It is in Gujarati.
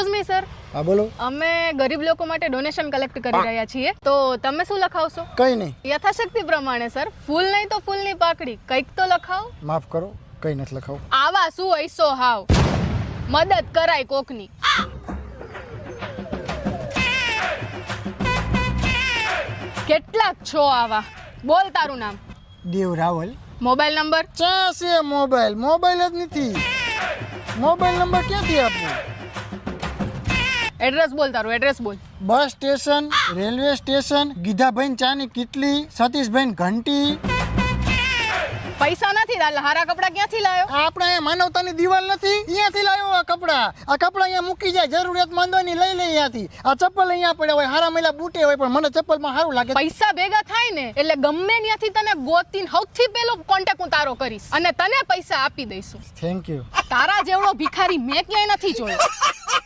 એક્સક્યુઝ મી સર હા બોલો. અમે ગરીબ લોકો માટે ડોનેશન કલેક્ટ કરી રહ્યા છીએ. તો તમે શું લખાવશો? કઈ નહીં. યથાશક્તિ પ્રમાણે સર ફૂલ નહીં તો ફૂલની પાકડી. કંઈક તો લખાવ. માફ કરો કઈ નથી લખાવ. આવા શું હૈસો હાવ. મદદ કરાય કોકની. કેટલાક છો આવા? બોલ તારું નામ. દેવ રાવલ. Mobile number? ચા છે મોબાઈલ. મોબાઈલ જ નથી. મોબાઈલ નંબર ક્યાંથી આપું? એડ્રેસ બોલ તારું એડ્રેસ બોલ. Bus station railway station Gidhabhai ચાની કિટલી સતીશભાઈ ઘંટી. પૈસા નથી હારા કપડા ક્યાંથી લાયો આપણે અહીંયા માનવતાની દિવાલ નથી અહીંયાથી લાવ્યો આ કપડા. આ કપડા અહીંયા મૂકી જાય જરૂરિયાત માંદોની લઈ લે અહીંયાથી. આ ચપ્પલ અહીંયા પડ્યા હોય હારા મહિલા બૂટે હોય પણ મને ચપ્પલમાં સારું લાગે. પૈસા ભેગા થાય ને એટલે ગમે ત્યાંથી તને ગોતીને સૌથી પહેલો કોન્ટેક્ટ હું તારો કરીશ. અને તને પૈસા આપી દઈશું. થેન્ક યુ તારા જેવડો ભિખારી મેં ક્યાંય નથી જોયો.